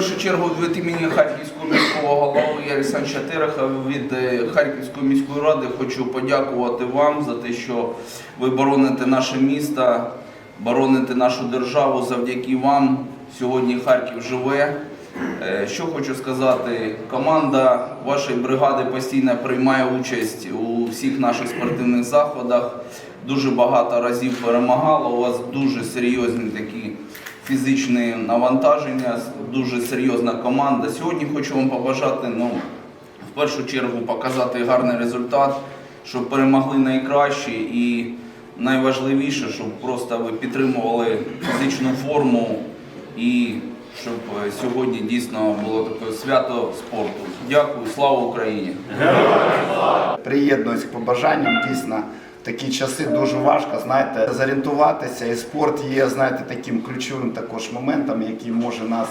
чергу від імені Харківського міського голови Олександра Тереха від е, Харківської міської ради хочу подякувати вам за те, що ви бороните наше місто, бороните нашу державу. Завдяки вам сьогодні Харків живе. Е, Що хочу сказати, команда вашої бригади постійно приймає участь у всіх наших спортивних заходах. Дуже багато разів перемагала. У вас дуже серйозні такі фізичні навантаження, дуже серйозна команда. Сьогодні хочу вам побажати, ну, в першу чергу показати гарний результат, щоб перемогли найкращі і найважливіше, щоб просто ви підтримували фізичну форму і щоб е, сьогодні дійсно було таке свято спорту. Дякую, слава Україні! Приєднуюсь к побажанням. Дійсно, такі часи дуже важко, знаєте, зорієнтуватися. І спорт є, знаєте, таким ключовим також моментом, який може нас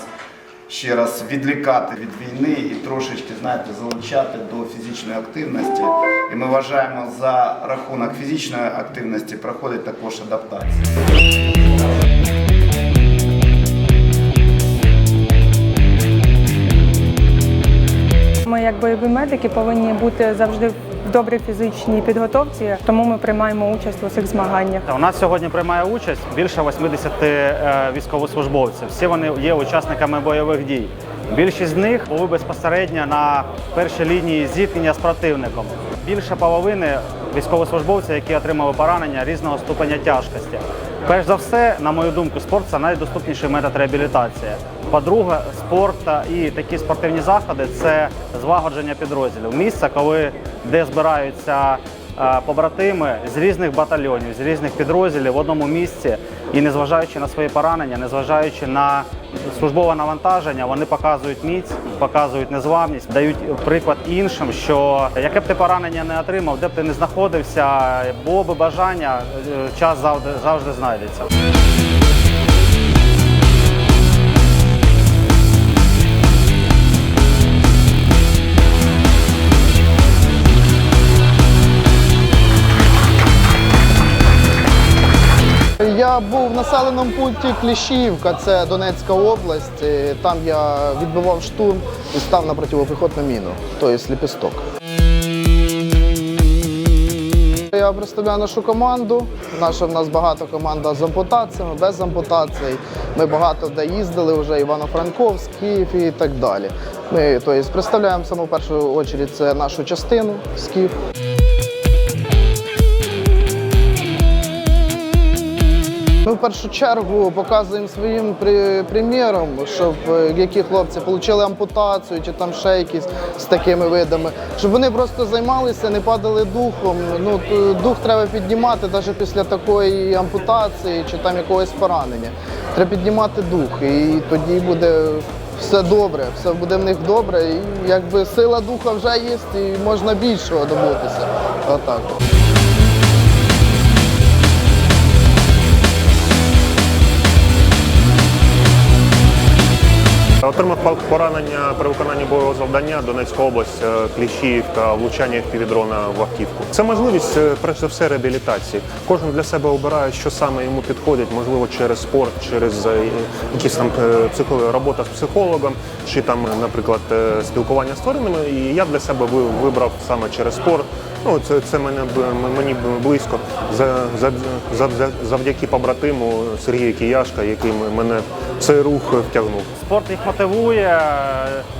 ще раз відлікати від війни і трошечки, знаєте, залучати до фізичної активності. І ми вважаємо, за рахунок фізичної активності проходить також адаптація. Ми, як бойові медики, повинні бути завжди в добрій фізичній підготовці, тому ми приймаємо участь в усіх змаганнях. У нас сьогодні приймає участь більше 80 е, військовослужбовців. Всі вони є учасниками бойових дій. Більшість з них були безпосередньо на першій лінії зіткнення з противником. Більше половини військовослужбовців, які отримали поранення різного ступеня тяжкості. Перш за все, на мою думку, спорт це найдоступніший метод реабілітації. По-друге, спорт і такі спортивні заходи це злагодження підрозділів. Місце, коли де збираються е, побратими з різних батальйонів, з різних підрозділів в одному місці, і незважаючи на свої поранення, незважаючи на службове навантаження, вони показують міць, показують незламність, дають приклад іншим, що яке б ти поранення не отримав, де б ти не знаходився, було би бажання, е, час завжди завжди знайдеться. Я був в населеному пункті Кліщівка, це Донецька область. Там я відбивав штурм і став на протипіхотну міну, тобто ліпісток. Я представляю нашу команду. Наша в нас багато команда з ампутаціями, без ампутацій. Ми багато де їздили вже Івано-Франковськ, Київ і так далі. Ми тобто, представляємо в першу чергу це нашу частину СКІФ. Ми в першу чергу показуємо своїм приміром, щоб е, які хлопці отримали ампутацію чи там ще якісь з такими видами, щоб вони просто займалися, не падали духом. Ну дух треба піднімати навіть після такої ампутації чи там якогось поранення. Треба піднімати дух, і тоді буде все добре, все буде в них добре. І якби сила духа вже є, і можна більшого добутися. Отак. Отримав поранення при виконанні бойового завдання Донецька область, е, Кліщіївка, влучання півдрона в автівку. Це можливість, е, перш за все, реабілітації. Кожен для себе обирає, що саме йому підходить, можливо, через спорт, через е, якісь там психо- робота з психологом, чи там, наприклад, спілкування з тваринами. І я для себе ви- вибрав саме через спорт. Ну, це, це мене мені близько за, за, за, завдяки побратиму Сергію Кияшка, який мене в цей рух втягнув. Спорт їх мотивує.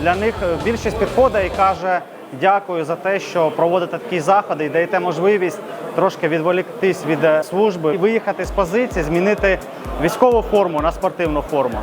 Для них більшість підходить і каже дякую за те, що проводите такі заходи і даєте можливість трошки відволіктись від е, служби виїхати з позиції, змінити військову форму на спортивну форму.